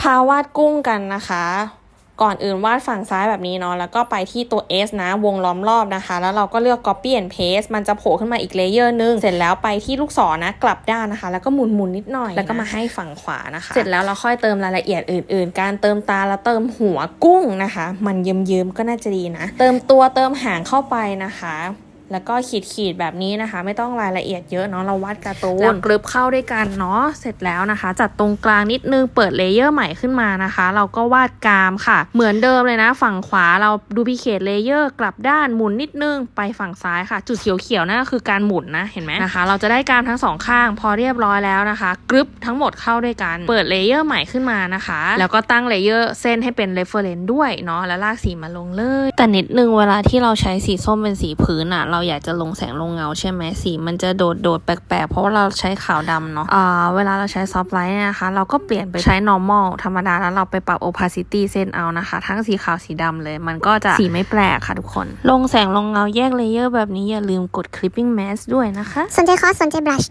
พาวาดกุ้งกันนะคะ ก่อนอื่นวาดฝั่งซ้ายแบบนี้เนาะแล้วก็ไปที่ตัว S นะ วงล้อมรอบนะคะ แล้วเราก็เลือก copy and paste มันจะโผล่ขึ้นมาอีกเลเยอร์นึง เสร็จแล้วไปที่ลูกศรนะ กลับด้านนะคะ แล้วก็หมุนหมุนๆนิดหน่อย แล้วก็มาให้ฝั่งขวานะคะ เสร็จแล้วเราค่อยเติมรายละเอียดอื่น ๆ การเติมตาแล้วเติมหัวกุ้งนะคะ มันเยิ้มๆก็น่าจะดีนะ เติมตัวเติมหางเข้าไปนะคะ แล้วก็ขีดขีดๆแบบนี้นะคะ ไม่ต้องรายละเอียดเยอะเนาะเราวาดการ์ตูนแล้วกรึบเข้าด้วยกันเนาะเสร็จแล้วนะคะ จัดตรงกลางนิดนึงเปิดเลเยอร์ใหม่ขึ้นมานะคะ เราก็วาดกรามค่ะ เหมือนเดิมเลยนะ ฝั่งขวาเราดูพิเคทเลเยอร์กลับด้านหมุนนิดนึงไปฝั่งซ้ายค่ะ จุดเขียวๆนั่นก็คือการหมุนนะเห็นไหมนะคะ เราจะได้กรามทั้งสองข้าง พอเรียบร้อยแล้วนะคะกรึบทั้งหมดเข้าด้วยกันเปิดเลเยอร์ใหม่ขึ้นมานะคะ แล้วก็ตั้งเลเยอร์เส้นให้เป็น reference ด้วยเนาะแล้วลากสีมาลงเลย แต่นิดนึงเวลาที่เราใช้สีส้มเป็นสีพื้นอะเราอยากจะลงแสงลงเงาใช่ไหมสีมันจะโดดโดดๆแปลกๆ เพราะว่าเราใช้ขาวดำเนาะอ่าเวลาเราใช้ซอฟต์ไลท์เนี่ยนะคะ เราก็เปลี่ยนไปใช้ normal ธรรมดาแล้วเราไปปรับ opacity เส้นเอานะคะ ทั้งสีขาวสีดำเลย มันก็จะสีไม่แปลกค่ะทุกคน ลงแสงลงเงาแยกเลเยอร์แบบนี้อย่าลืมกด clipping mask ด้วยนะคะ สนใจคอร์สสนใจบลัช